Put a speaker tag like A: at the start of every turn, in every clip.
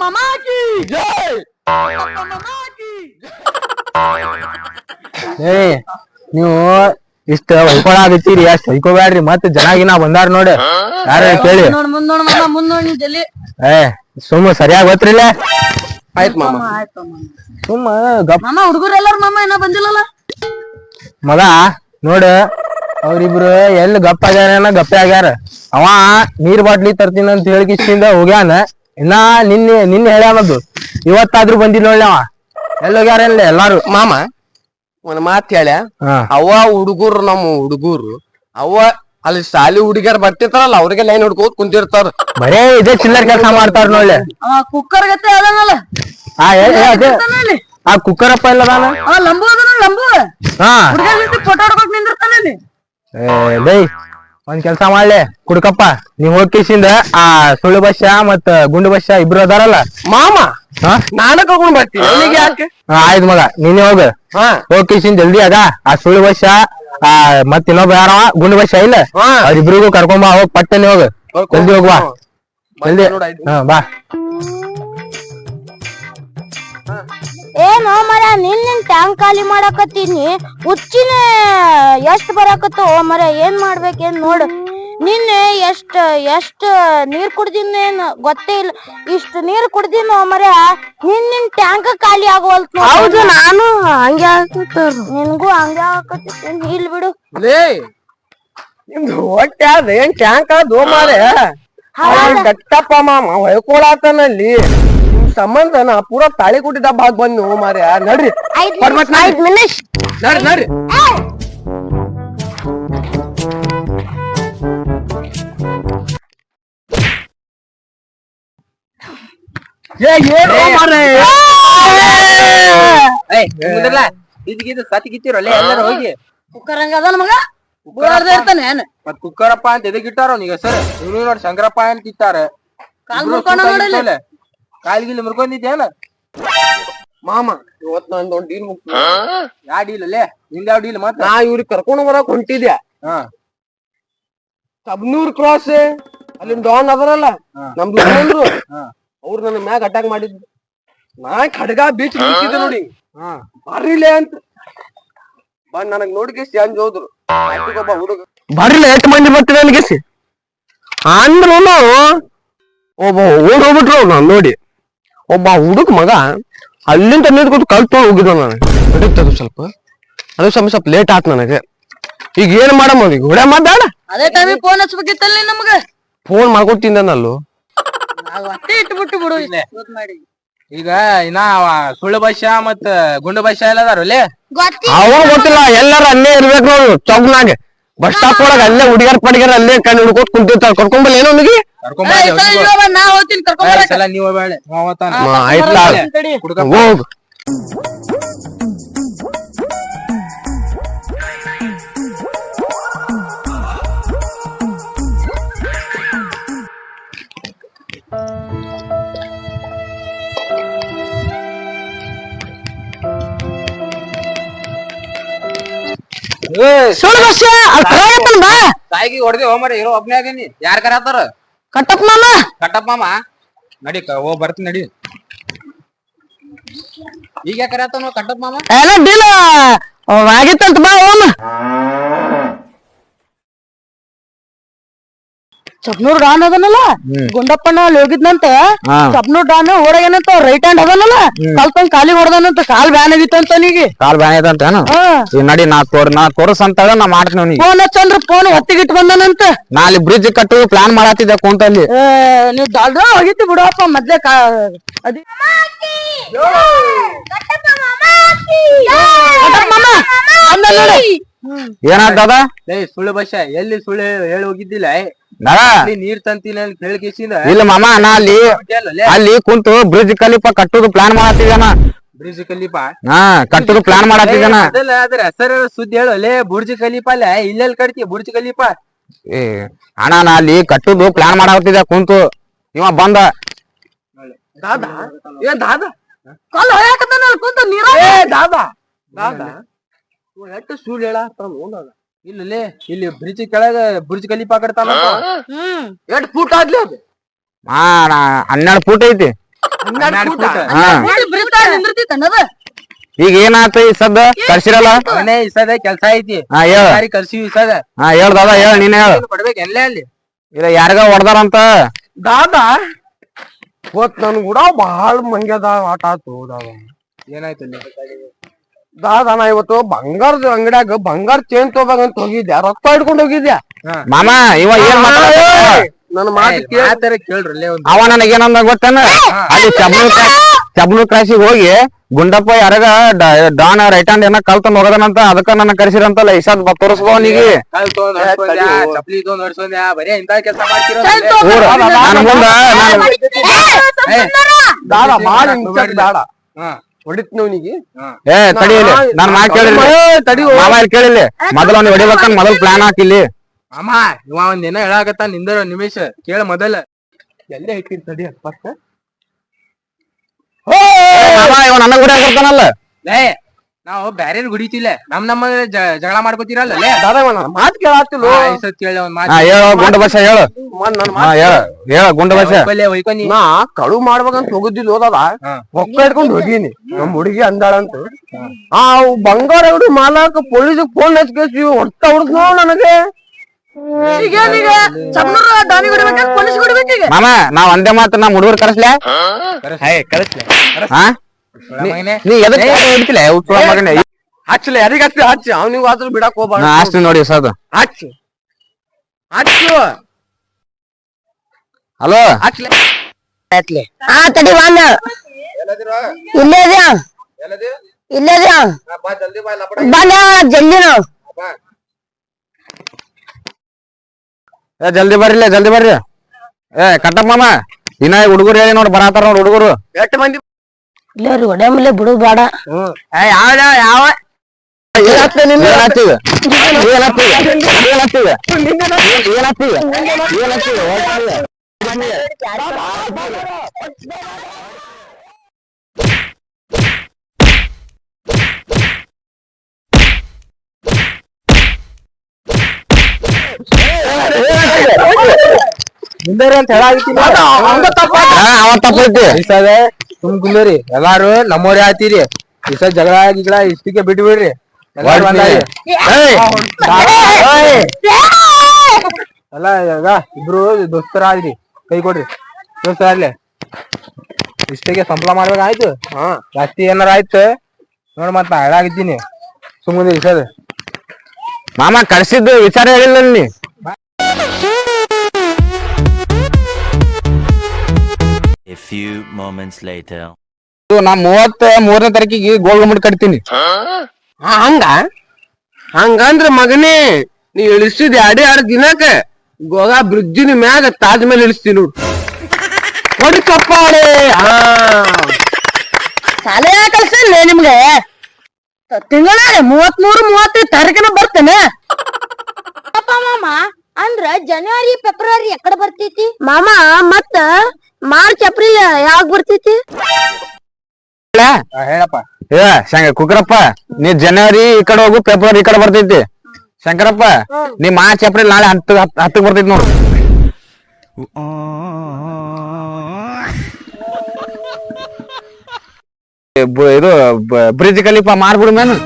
A: ಮಾಮಾಕಿ
B: ಏ ನೀವು ಇಷ್ಟ ಹೊಯ್ಕೊಳಾಗತ್ತೀರಿ ಅಷ್ಟ್ ಹೊಯ್ಕೋಬ್ಯಾಡ್ರಿ ಮತ್ ಜನಾಗಿನ ಬಂದಾರ ನೋಡಿ. ಯಾರ ಕೇಳಿ?
A: ನೋಡ್ ಮುಂದ್ ನೋಡ್ ಮಾಮ ಮುಂದ್ ನೋಡ್ ನೀ ಜಲ್ದಿ.
B: ಏ ಸುಮ್ಮ ಸರಿಯಾಗಿ ಗೊತ್ತಿಲ್ಲ
C: ಆಯ್ತ್ ಮಾಮ.
A: ಮಾಮ, ಆಯ್ತು ಮಾಮ.
B: ಸುಮ್ಮ ಗಪ್
A: ಮಾಮ ಹುಡುಗರು ಎಲ್ಲಾರು ಮಾಮ ಇನ್ನ ಬಂದಿಲ್ಲಲ್ಲ?
B: ಮಗ ನೋಡ ಅವ್ರಿಬ್ರು ಎಲ್ಲಿ ಗಪ್ಪ ಆಗ್ಯಾರ ಗಪ್ಪೆ ಆಗ್ಯಾರ. ಅವ ನೀರ್ ಬಾಟ್ಲಿ ತರ್ತೀನಿ ಅಂತ ಹೇಳಿಕಿಸಿಂದ ಹೋಗ್ಯಾನ. ಇನ್ನ ನಿನ್ನೆ ನಿನ್ನೆ ಹೇಳ್ಯಾನದು ಇವತ್ತಾದ್ರೂ ಬಂದಿಲ್ಲ ನೋಡ್ಲಿ ಅವ. ಎಲ್ಲಿ ಹೋಗ್ಯಾರ ಇಲ್ಲ ಎಲ್ಲಾರು.
C: ಮಾಮ ಒಂದ್ ಮಾತ್ ಹೇಳ್ಯ?
B: ಹಾ.
C: ಅವ ಹುಡುಗರು ನಮ್ಮ ಹುಡುಗರು ಅವ ಅಲ್ಲಿ ಶಾಲಿ ಹುಡುಗಿಯರ್ ಬರ್ತಿರ್ತಾರಲ್ಲ ಅವ್ರಿಗೆ ಲೈನ್ ಹುಡ್ಕೋದ್ ಕುಂತಿರ್ತಾರ.
B: ಬರೇ ಇದೇ ಚಿಲ್ಲರ್ ಕೆಲಸ ಮಾಡ್ತಾರ ನೋಡ್ಲೆ.
A: ಅವ ಕುಕ್ಕರ್ ಗತೆ ಅದನಲ್ಲ.
B: ಆ ಏ- ಏ, ಅದೇ.
A: ಇರ್ತಾನ
B: ಆ ಕುಕ್ಕರಪ್ಪ ಇಲ್ಲದಾನ?
A: ಆ ಲಂಬು ಅದನ ಲಂಬು.
B: ಹಾ.
A: ಹುಡುಗ ಜೊತೆ ಫೋಟೋ ಹೊಡ್ಕೊಂಡ್ ನಿಂದಿರ್ತಾನ
B: ಏ ಬೈ ಒಂದ್ ಕೆಲ್ಸ ಮಾಡ್ಲಿ ಕುಡ್ಕಪ್ಪ. ನೀವ್ ಹೋಗಿಸಿಂದ ಆ ಸುಳ್ಳು ಬಸ್ಯ ಮತ್ತ ಗುಂಡು ಬಸ್ಯ ಇಬ್ರು ಅದಾರಲ್ಲ?
C: ಮಾಮ
B: ಹಾ?
C: ನಾನ ಕರ್ಕೊಂಡ್ ಬರ್ತೀನಿ. ಅವನಿಗೆ ಯಾಕೆ?
B: ಆಯ್ತ್ ಮಗ ನೀನೇ ಹೋಗ.
C: ಹಾ.
B: ಹೋಗಿಸಿಂದ ಜಲ್ದಿ ಅದ ಆ ಸುಳ್ಳು ಬಸ್ಯ ಆ ಮತ್ ಇನ್ನೊಬ್ಬ ಯಾರ ಗುಂಡು ಬಸ್ಯ ಇಲ್ಲ?
C: ಹಾ.
B: ಅವ್ರಿಬ್ರಿಗೂ ಕರ್ಕೊಂಬ ಹೋಗ್ ಪಟ್ಟನೆ ಹೋಗ. ಜಲ್ದಿ ಹೋಗ್ವಾ ಜಲ್ದಿ.
C: ನೋಡ್ ಆಯ್ತು.
B: ಹಾ ಬಾ.
D: ಏನೋ ಮರ ನಿನ್ ನಿನ್ ಟ್ಯಾಂಕ್ ಖಾಲಿ ಮಾಡಾಕತ್ತೀನಿ. ಹುಚ್ಚಿನ ಎಷ್ಟ್ ಬರಾಕತ್ತೋ ಮರ ಏನ್ ಮಾಡ್ಬೇಕೇನ್ ನೋಡು. ನಿನ್ನೆ ಎಷ್ಟ್ ಎಷ್ಟ್ ನೀರ್ ಕುಡ್ದಿನೇನ್ ಗೊತ್ತೇ ಇಲ್ಲ. ಇಷ್ಟ್ ನೀರ್ ಕುಡ್ದಿನೋ ಮರ ನಿನ್ ನಿನ್ ಟ್ಯಾಂಕ್ ಖಾಲಿ ಆಗೋಲ್ತ್ ಹೌದು ನಾನು ಹಂಗೆ ಆಗ್ತಿತ್ತು ನಿನ್ಗೂ ಹಂಗೆ ಆಗಕತ್ತಿತ್ತು ಇಲ್ ಬಿಡು.
C: ಲೇ ನಿಮ್ದು ಹೊಟ್ಟೆ ಅದ ಏನ್ ಟ್ಯಾಂಕ್ ಅದು ಮಾರೆ? ಗಟ್ಟಪ್ಪ ಮಾಮ ಹೊಯ್ಕೊಳತನಲ್ಲಿ. ಸಂಬಂಧ ನಾ ಪೂರಾ ತಾಳಿ ಕುಟ್ಟಿದ ಭಾಗ ಬಂದ್ ನೀವು ನಡ್ರಿ. ಪರ್ಮತ್ ನಡ್ರಿ.
D: ಐದ್
C: ನಡ್ರಿ ನಡ್ರಿ. ಏ ಏನು ಮಾರೆ ಇದು ಸತಿ ಗಿತ್ತಿರಲ್ಲ ಎಲ್ಲರೂ ಹೋಗಿ.
A: ಕುಕ್ಕರ್ ಹಂಗ ಇರ್ತಾನೆ ಏನ್?
C: ಮತ್ ಕುಕ್ಕರಪ್ಪ ಅಂತ ಎದಕ್ ಇಟ್ಟಾರ ಅವ್ನಿಗೆ ಸರ್? ಇವ್ನು ನೋಡಿ ಶಂಕರಪ್ಪ ಅಂತ ಇಟ್ಟಾರೆ.
A: ಕಾಲ್ ಮುರ್ಕೊಂಡ ನೋಡಲ್ಲ
C: ಕಾಲ್ಗಿಲ್ಲಿ ಮುರ್ಕೊಂಡಿದ್ದೇನ ಮಾಮ ಇವತ್ ನಂದು ಒಂದ್ ಡೀಲ್ ಮುಗ್ತು ಯಾ ಡೀಲ್ ಅಲ್ಲೇ? ನಿಂದ ಯಾವ ಡೀಲ್ ಮತ್ತ ನಾ ಇವ್ರಿಗೆ ಕರ್ಕೊಂಡು ಬರಕ್ ಹೊಂಟಿದ್ಯಾ? ಸಬ್ನೂರ್ ಕ್ರಾಸ್ ಅಲ್ಲಿ ಡಾನ್ ಅದರಲ್ಲ ನಮ್ದು ಬಂದ್ರು ಅವ್ರು ನನ್ನ ಮ್ಯಾಗ ಅಟ್ಯಾಕ್ ಮಾಡಿದ್ರು. ನಾ ಖಡ್ಗ ಬೀಚ್ ನಿಂತಿದ್ದೆ ನೋಡಿ. ಬರ್ರಿಲೆ ಅಂತ. ಬಂದ್ ನನಗ್ ನೋಡಿಗೆ ಅಂಜ್ ಹೋದ್ರು. ಒಬ್ಬ ಹುಡುಗ.
B: ಮಂದಿ ಎಷ್ಟು ಮಂದಿ ಬರ್ತೀರ ನನಗೆ
C: ಅಂದ್ರು ಒಬ್ಬ ಓಡ್ ಹೋಗ್ಬಿಟ್ರು ನಾನು ನೋಡಿ. ಒಬ್ಬ ಹುಡುಗ ಮಗ ಅಲ್ಲಿಂದ ನಿಂತ್ಕೊಂಡು ಕಲ್ತು ಹೋಗಿದ್ದ ನಾನು. ನಡೀತದ ಸ್ವಲ್ಪ. ಅದು ಸ್ವಲ್ಪ ಸ್ವಲ್ಪ ಲೇಟ್ ಆತ್ ನನಗೆ. ಈಗ ಏನ್ ಮಾಡಮ್ಮ ಈಗ ಹೊಡೆ ಮಾತಾಡ
A: ಅದೇ ಟೈಮಿಗೆ ಫೋನ್ ಹಚ್ಬೇಕಿತ್ತಲ್ಲ ನಮ್ಗೆ. ನಮಗ
C: ಫೋನ್
A: ಅಷ್ಟೇ ಇಟ್ಬಿಟ್ಟು ಬಿಡು ಇಲ್ಲೇ. ಮಾಡಿ.
B: ಈಗ ಇನ್ನ ಸುಳ್ಳು ಭಾಷೆ ಮತ್ತ ಗುಂಡು ಭಾಷೆ ಎಲ್ಲ ಅದಾರಲ್ಲಿ
D: ಗೊತ್ತಿ
C: ಅವ್ರು ಗೊತ್ತಿಲ್ಲ ಎಲ್ಲಾರು ಅಲ್ಲೇ ಇರ್ಬೇಕು ನೋಡು ಚೌಕ್ನಾಗ. ಬಸ್ ಸ್ಟಾಪ್ ಒಳಗ ಅಲ್ಲೇ ಹುಡುಗರ್ ಪಡಿಗರ್ ಅಲ್ಲೇ ಕಣ್ಣು ಹಿಡ್ಕೊತ್ ಕುಂತಿರ್ತಾರ. ಕರ್ಕೊಂಬಲ್ಲ ಏನೋ ಅವನಿಗೆ
A: ನಾ ಹೋಗ್ತೀನಿ ಕರ್ಕೊಂಡ್.
B: ನೀವು ಬೇಳೆ
C: ಆಯ್ತಾ. ಹೋಗ್.
A: ಸುಳ್ಳು ಬಸ್ ಕರಾಗತ್ತಲ್ಲ ಬಾ.
B: ತಾಯಿಗೆ ಹೊಡೆದೆ ಹೋಮರಿ ಇರೋ ಒಬ್ನೇ ಆಗೇನಿ ಯಾರ್ ಕರಾತಾರ
A: ಕಟ್ಟಪ್ಪ ಮಾಮ.
B: ಕಟ್ಟಪ್ಪ ಮಾಮ. ನಡಿ ಕ- ಹೋಗ್ ಬರ್ತೀನಿ ನಡಿ. ಈಗ ಯಾಕೆ ಕರಾತಾನ ಕಟ್ಟಪ್ಪ ಮಾಮ?
A: ಎಲ್ಲ ಡೀಲ್ ಆಗಿತ್ತಂತ ಬಾ ಓಮ್ ಚಪ್ನೂರ್ ಡಾನ್ ಅದನಲ್ಲ? ಗುಂಡಪ್ಪನ ಅಲ್ಲಿ ಹೋಗಿದ್ನಂತ. ಚಪ್ನೂರ್ ಡಾನ್ ಓಡಾಗೇನಂತ ರೈಟ್ ಹ್ಯಾಂಡ್ ಅದನಲ್ಲ? ಕಲ್ತಂಗ್ ಕಾಲಿ ಹೊಡೆದನಂತ ಕಾಲ್ ಬ್ಯಾನ್ ಆಗಿತ್ತಂತ ಅವನಿಗೆ.
B: ಕಾಲ್ ಬ್ಯಾನ್ ಐತಂತೇನು
A: ಹಾ.
B: ಈಗ ನಡಿ ನಾ ತೋರ್ ನಾ ತೋರ್ಸಂತಾಗ ನಾ ಮಾಡ್ತೀನಿ ಅವ್ನಿಗೆ.
A: ಫೋನ್ ಹಚ್ಚಂದ್ರ ಫೋನ್ ಹೊತ್ತಿಗಿಟ್ಟು ಬಂದನಂತ.
B: ನಾ ಅಲ್ಲಿ ಬ್ರಿಡ್ಜ್ ಕಟ್ಟು ಪ್ಲಾನ್ ಮಾಡತ್ತಿದ್ದೆ ಕುಂತ
A: ಅಲ್ಲಿ. ನೀವ್ ಡಾಲ್ರ ಹೋಗಿತ್ತು ಬಿಡಪ್ಪ ಮದ್ಲೆ ಕಾ ಅದಿ ಕಟ್ಟಪ್ಪ ಮಾಮ. ಅಂದ ನೋಡಿ.
B: ಏನಾಗ್ತದ
C: ಏ ಸುಳ್ಳು ಭಾಷೆ ಎಲ್ಲಿ ಸುಳ್ಳು ಹೇಳಿ ಹೋಗಿದ್ದಿಲ್ಲ ನೀರ್ ತಂತೀನಿ ಅಂತ ಹೇಳಿಕಿಸಿಂದ
B: ಇಲ್ಲ ಮಾಮ ನಾ ಅಲ್ಲಿ ಅಲ್ಲಿ ಕುಂತು ಬ್ರಿಡ್ಜ್ ಕಲಿಪ ಕಟ್ಟುದು ಪ್ಲಾನ್ ಮಾಡತ್ತಿದ್ದಾನ
C: ಬ್ರಿಡ್ಜ್ ಕಲೀಪ
B: ಹಾ ಕಟ್ಟುದು ಪ್ಲಾನ್ ಮಾಡತ್ತಿದ್ದಾನ
C: ಅದಲ್ಲ ಅದ್ರ ಹೆಸರ ಸುದ್ದಿ ಹೇಳು. ಲೇ ಬುರ್ಜ್ ಕಲೀಪ ಅಲ್ಲ ಇಲ್ಲೆಲ್ಲಿ ಕಟ್ತಿ ಬುರ್ಜ್ ಕಲೀಪ
B: ಏ ಅಣ್ಣ ನಾ ಅಲ್ಲಿ ಕಟ್ಟುದು ಪ್ಲಾನ್ ಮಾಡತ್ತಿದ್ದ ಕುಂತು. ಇವ ಬಂದ.
C: ದಾದಾ? ಏನ್ ದಾದ?
A: ಕಲ್ ಹೊಯ್ಯಾಕತ್ತಾನ ಕುಂತ ನೀರ?
C: ಏ ದಾದಾ ದಾದ ಎಟ್ಟು ಸುಳ್ಳು ಹೇಳ ಇಲ್ಲಲೇ ಇಲ್ಲಿ ಬ್ರಿಡ್ಜ್ ಕೆಳಗ ಬ್ರಿಡ್ಜ್ ಕಲೀಪ ಕಟ್ತಾನ
D: ಹ್ಮ್.
C: ಎಷ್ಟ್ ಫೂಟ್ ಆಗ್ಲಿ ಅದು.
B: ಹಾ ನಾ ಹನ್ನೆರಡು ಫೂಟ್ ಐತಿ. ಹನ್ನೆರಡು ಫೂಟ್.
E: ಹಾ.
F: ನಿಂದಿರ್ತಿತ್ತು ಅನ್ನೋದು
E: ಈಗ ಏನಾತ ಈ ಸದ್ದ? ಕರ್ಸಿರಲ್ಲ
B: ಮನೆ ಇಸದ ಕೆಲ್ಸ ಐತಿ.
E: ಹಾ ಹೇಳ.
B: ಯಾರಿ ಕಲ್ಸಿ ಇಸದ
E: ಹಾ ಹೇಳ ದಾದಾ ಹೇಳ ನೀನ್ ಹೇಳ.
B: ಕೊಡ್ಬೇಕು ಎಲ್ಲೇ ಅಲ್ಲಿ?
E: ಇಲ್ಲ ಯಾರಿಗ ಹೊಡ್ದಾರಂತ? ದಾದಾ ಹೋತ್ ನನ್ ಕೂಡ ಬಹಳ ಮಂಗ್ಯದ ಆಟ ಆತು ದಾದ.
B: ಏನಾಯ್ತು ಅಲ್ಲಿ
E: ದಾದಾ ಇವತ್ತು ಬಂಗಾರದ ಅಂಗಡ್ಯಾಗ ಬಂಗಾರ ಚೇನ್ ಅಂತ ಹೋಗಿದ್ಯಾ? ರೊಕ್ಕ ಇಟ್ಕೊಂಡು ಹೋಗಿದ್ಯಾ? ಮಾಮ ಇವ ಏನ್ ನನ್ನ ಮಾತು
B: ಕೇಳ್ತಾರೆ ಕೇಳ್ರಿ ಅಲ್ಲೇ ನನಗೆ
E: ಅವ ಗೊತ್ತೇನ? ಅಲ್ಲಿ ಚಬ್ಲು ಚಬ್ಲು ಕ್ರಾಸಿಗೆ ಹೋಗಿ ಗುಂಡಪ್ಪ ಯಾರಾಗ ಡಾನ ರೈಟ್ ಹ್ಯಾಂಡ್ ಏನ ಕಲ್ತಂದ್ ಹೋಗದನಂತ ಅದಕ್ಕ ನನ್ನ ಕರೆಸಿರಂತಲ್ಲ ಇಸಾದ್ ತೋರಿಸ್ಬೋ ಅವನಿಗೆ.
B: ಕಾಲ್
E: ನನ್ನ ಮುಂದ ನಾನು ದಾದ ಬಾಳ ಬೇಡ ಹೊಡಿತ್ ಅವನಿಗೆ ಏ ತಡಿಯಲ್ಲಿ ನಾನ್ ನಾ ಕೇಳಿಲ್ಲ. ತಡಿ ಮಾಮ ಇಲ್ಲಿ. ಕೇಳಿಲ್ಲ ಮೊದಲ ಅವ್ನಿಗೆ ಹೊಡಿಬೇಕಂತ ಮೊದಲ್ ಪ್ಲಾನ್ ಹಾಕಿಲ್ಲಿ.
B: ಅಮ್ಮ ಇವ ಒಂದ್ ದಿನ ಹೇಳಾಕತ್ತ ನಿಂದರ ನಿಮಿಷ ಕೇಳ ಮೊದಲ.
E: ಎಲ್ಲೇ ಐತಿ ತಡಿ ಫಸ್ಟ್ ಮಾಮ ಇವ ನನ್ನ ಗುಡಿ ಬರ್ತಾನಲ್ಲ
B: ಲೇ ನಾವು ಬ್ಯಾರೇನ್ ಗುಡಿತಿಲ್ಲ ನಮ್ ನಮ್ಮ ಜ- ಜಗಳ ಮಾಡ್ಕೋತಿರಲ್ಲ
E: ಮಾತು ಕೇಳಾತಿಲ್ಲ ಹೇಳು ಗುಂಡ ಬಸ ಹೇಳು. ಹಾ ಹೇಳ ಹೇಳ ಗುಂಡ ಭಾಷೆ.
B: ಮಾತು ಒಯ್ಕೊನಿ
E: ನಾ. ಕಳು ಮಾಡ್ಬೇಕಂತ ಹೋಗುದಿಲ್ಲ ಹೋದದ. ರೊಕ್ಕ ಇಟ್ಕೊಂಡ್ ಹೋಗೀನಿ ನಮ್ ಹುಡುಗಿ ಅಂದಾಳಂತ. ಆ ಅವ್ ಬಂಗಾರ ಹುಡು ಮಾಲಾಕ ಪೊಲೀಸ್ ಫೋನ್ ಹಚ್ಕೇಸಿ ಹೊಡ್ತಾ ಹೊಡ್ದ್ ನೋಡ್ ನನಗೆ ಮಾಮ ನಾವ್ ಒಂದೇ ಮಾತ್ರ ನಮ್ ಹುಡುಗರು ಕರೆಸ್ಲೇ.
B: ಕರೆಸ್ಲೇ.
E: ಹಾ? ನೀ ಎದಕ್ಕೆ ಹಿಡ್ತಿಲ್ಲ ಉತ್ತರ ಮಗನೇ? ಹಚ್ಚಲ ಯಾರಿಗ ಹಚ್ಚಿ ಹಚ್ಚಿ ಅವ್ನಿಗೆ ಆದ್ರೂ ಬಿಡಕ್ ಹೋಗ್ಬಾರ್ದು. ಹಚ್ತೀನಿ ನೋಡಿ ಸದ್ ಹಚ್ಚು ಹಚ್ಚು ಹಲೋ?
F: ಹಾ ತಡಿ ಬಾಂದ ಇಲ್ಲೇ ಇದ್ಯಾ? ಇಲ್ಲೇ ಇದ್ಯಾ? ಬಾಂದ ಜಲ್ದಿ ನಾವು
E: ಜಲ್ದಿ ಬರ್ರಿ ಜಲ್ದಿ ಬರ್ರಿ. ಏ ಕಟ್ಟಪ್ಪ ಮಾಮ. ಇನ್ನ ಹುಡುಗರು ಹೇಳಿ ನೋಡಿ ಬರಾತಾರ ನೋಡ್ ಹುಡುಗರು. ಎಷ್ಟು ಮಂದಿ
F: ಇಲ್ಲೇ ರೀ ಹೊಡ್ಯಾಮಲೆ ಬಿಡು. ಬೇಡ
E: ಯಾವ ಯಾವ ಏನಾಗ್ತದೆ ಏನಾಗ್ತಿದೆ ಏನಾಗ್ತಿದೆ ಏನಾಗ್ತಿದೆ ಏನಾಗ್ತಿದೆ ಏನಾಗ್ತಿದೆ
B: ನಿಂದರಿ ಅಂತ ಹೇಳಾಗಿತ್ತೀನಿ
E: ಅವ ತಪ್ಪೈತಿ
B: ಇಸದ ಸುಮ್ ಕುಂದ್ರಿ. ಎಲ್ಲಾರು ನಮ್ಮೋರಿ ಆತೀರಿ ಇಸ ಜಗಳ ಗಿಗಳ ಇಷ್ಟಕ್ಕೆ ಬಿಟ್ಟು ಬಿಡ್ರಿ ಎಲ್ಲಾರು ಏಯ್! ಅಲ್ಲ ಇವಾಗ ಇಬ್ರು ದೋಸ್ತರಾದ್ರಿ. ಕೈ ಕೊಡ್ರಿ. ದೋಸ್ತರಾಗ್ಲಿ. ಇಷ್ಟಿಗೆ ಮಾಡ್ಬೇಕು ಆಯ್ತು? ಜಾಸ್ತಿ ಏನಾರ ಆಯ್ತು? ನೋಡ್ ಮತ್ ನಾ ಹಾಳಾಗಿದ್ದೀನಿ ಸುಮ್ಮನೆ ಇಸದ
E: ಮಾಮ ಕಳ್ಸಿದ್ದು ವಿಚಾರ ಹೇಳಿಲ್ಲ ನೀ
G: A few moments later.
E: ಇದು ನಾ ಮೂವತ್ತ ಮೂರನೇ ತಾರೀಕಿಗೆ ಗೋಲ್ಡ್ ಮುಡ್ ಕಟ್ತೀನಿ. ಹಂಗ? ಹಂಗಂದ್ರ ಮಗನೇ ನೀ ಇಳಿಸಿದ ಎರಡೇ ಎರಡು ದಿನಕ್ಕ. ಗೋವಾ ಬ್ರಿಡ್ಜಿನ ಮ್ಯಾಗ ತಾಜ್ ಮೇಲೆ ಇಳಿಸ್ತೀನಿ ನೋಡು. ಕೊಡಿ ಕಪ್ಪಾಳೆ ಹಾ
F: ಶಾಲೆ ಕಲ್ಸಿಲ್ಲ ನಿಮ್ಗೆ? ತಿಂಗಳ ಮೂವತ್ಮೂರು ಮೂವತ್ತೈದು ತಾರೀಕಿನ ಬರ್ತೇನೆ.
D: ಅಪ್ಪ ಮಾಮ ಅಂದ್ರ ಜನವರಿ ಫೆಬ್ರವರಿ ಎಕಡೆ ಬರ್ತೈತಿ?
F: ಮಾಮ ಮತ್ತ ಮಾರ್ಚ್ ಏಪ್ರಿಲ್ ಯಾವಾಗ ಬರ್ತೈತಿ?
B: ಹೇಳಪ್ಪ.
E: ಏ ಶಂಕ ಕುಕ್ರಪ್ಪ ನೀ ಜನವರಿ ಈ ಕಡೆ ಹೋಗು ಫೆಬ್ರವರಿ ಈ ಕಡೆ ಬರ್ತೈತಿ. ಶಂಕರಪ್ಪ ನೀ ಮಾರ್ಚ್ ಏಪ್ರಿಲ್ ನಾಳೆ ಹತ್ತು ಹತ್ತು ಹತ್ತಕ್ಕೆ ಬರ್ತೈತಿ ನೋಡು. ಇದು ಬ್ರಿಜ್ ಕಲಿಪ ಮಾಡ್ಬಿಡು ಮೇನು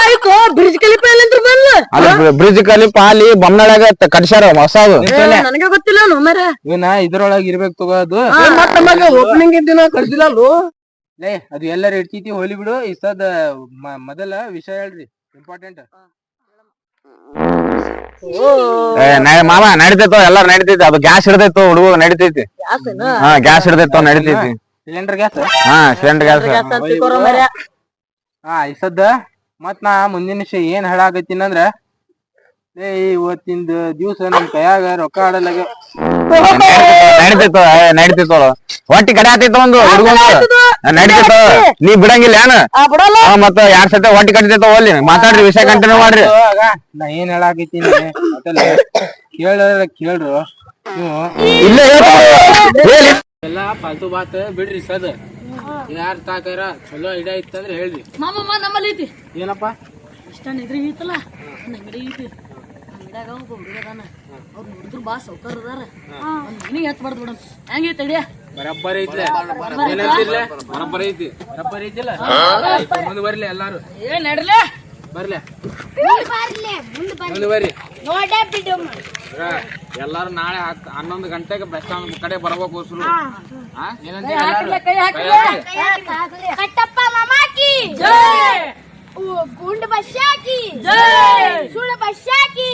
F: ಬುರ್ಜ್ ಕಲಿಪ ಆಯ್ತು ಬ್ರಿಡ್ಜ್ ಕಲಿಪ ಎಲ್ಲಿಂದ್ರ ಬಂದ್ಲು
E: ಅಲ್ಲಿ ಬ್ರಿಡ್ಜ್ ಕಲಿಪ ಅಲ್ಲಿ ಬೊಮ್ಮನಾಳಾಗ ಕಟ್ಸ್ಯಾರ ಹೊಸದು.
F: ನನಗೆ ಗೊತ್ತಿಲ್ಲ ಮರ
B: ಇವನ ಇದ್ರೊಳಗ ಇರ್ಬೇಕು ತಗೋದು
E: ಓಪನಿಂಗ್ ದಿನ ಕಳ್ಸಿಲ್ಲ
B: ಲೇ ಅದು ಎಲ್ಲಾರು ಇಡ್ತೈತಿ ಹೋಲಿ ಬಿಡು ಇಸದ ಮ- ಮೊದಲ ವಿಷಯ ಹೇಳ್ರಿ ಇಂಪಾರ್ಟೆಂಟ್
E: ಮಾಮ ನಡಿತೈತೋ ಎಲ್ಲಾರು ನಡಿತೈತಿ ಅದು ಗ್ಯಾಸ್ ಹಿಡ್ದೈತೋ ಹುಡುಗ ನಡಿತೈತಿ. ಹಾ ಗ್ಯಾಸ್ ಹಿಡ್ದೈತೋ ನಡಿತೈತಿ.
B: ಸಿಲಿಂಡರ್ ಗ್ಯಾಸ್
E: ಹಾ ಸಿಲಿಂಡರ್ ಗ್ಯಾಸ್
B: ಹಾ ಇಸದ ಮತ್ ನಾ ಮುಂದಿನ ವಿಷಯ ಏನ್ ಹಾಳಾಗತ್ತೀನಿ ಅಂದ್ರ ಏ ಇವತ್ತಿಂದ ದಿವ್ಸ ನಮ್ ಕೈಯಾಗ ರೊಕ್ಕ ಆಡಲಾಗ
E: ನಡಿತೈತೋ ಏ, ನಡಿತೈತೋ ಹೊಟ್ಟಿ ಕಡೆ ಆತೈತೋ ಒಂದು ಹುಡುಗ ನಡಿತೈತೋ ನೀ ಬಿಡಂಗಿಲ್ಲ ಏನ?
F: ಆ
E: ಮತ್ತ ಎರಡ್ ಸತಿ ಹೊಟ್ಟಿ ಕಡಿತೈತೋ ಹೋಗ್ಲಿ ಮಾತಾಡ್ರಿ ವಿಷಯ ಕಂಟಿನ್ಯೂ ಮಾಡ್ರಿ.
B: ಆಗ ನಾ ಏನ್ ಹೇಳಾಕತ್ತೀನಿ ಮೊದಲ ಕೇಳ ಕೇಳ್ರು. ನೀವು
E: ಇಲ್ಲೇ
B: ಎಲ್ಲಾ ಫಾಲ್ತು ಬಾತ್ ಬಿಡ್ರಿ ಸದ್. ಯಾರ್ ತಾಕಾರ? ಚಲೋ ಐಡಿಯಾ ಇತ್ತಂದ್ರೆ ಹೇಳ್ರಿ.
A: ಮಾಮಮ್ಮ ನಮ್ಮಲ್ಲಿ ಐತಿ.
B: ಏನಪ್ಪ?
A: ಇಷ್ಟ ಇದ್ರಿ ಐತಲ್ಲ? ಅಂಗಡಿ ಐತಿ. ಅಂಗಡ್ಯಾಗ ಒಬ್ಬ ಹುಡುಗ ಅದಾನ. ಅವ್ರು ನೋಡಿದ್ರು ಬಾ ಸೌಕರ್ ಅದಾರ. ಒಂದ್ ನಿನಗೆ ಹಚ್ಬಾರ್ದು ಬಿಡಮ್ ಹೆಂಗೈತೆ ಅಡಿಯ
B: ಬರಬ್ಬರ ಏನಂತಿರ್ಲೆ ಬರಬ್ಬರ್ ಐತಿ. ಬರಬ್ಬರ್ ಐತಿಲ್ಲ? ಮುಂದೆ ಬರ್ಲಿ ಎಲ್ಲಾರು.
A: ಏನ್ ನಡ್ಲೆ
B: ಬರ್ಲಿ.
D: ಬರ್ಲಿ. ಮುಂದ್ ಬರ್ಲಿ.
B: ಮುಂದೆ ಬರ್ರಿ.
D: ನೋಡೇ ಬಿಡು
B: ಎಲ್ಲಾರು ನಾಳೆ ಹನ್ನೊಂದು ಗಂಟೆಗೆ ಬಸ್ ಸ್ಟಾಂಡ್ ಕಡೆ ಬರ್ಬೇಕು
A: ಉಸಿರು
D: ಕಟ್ಟಪ್ಪ ಮಾಮಾಕಿ ಸುಳ್ಳು ಬಸ್ಸಾಕಿ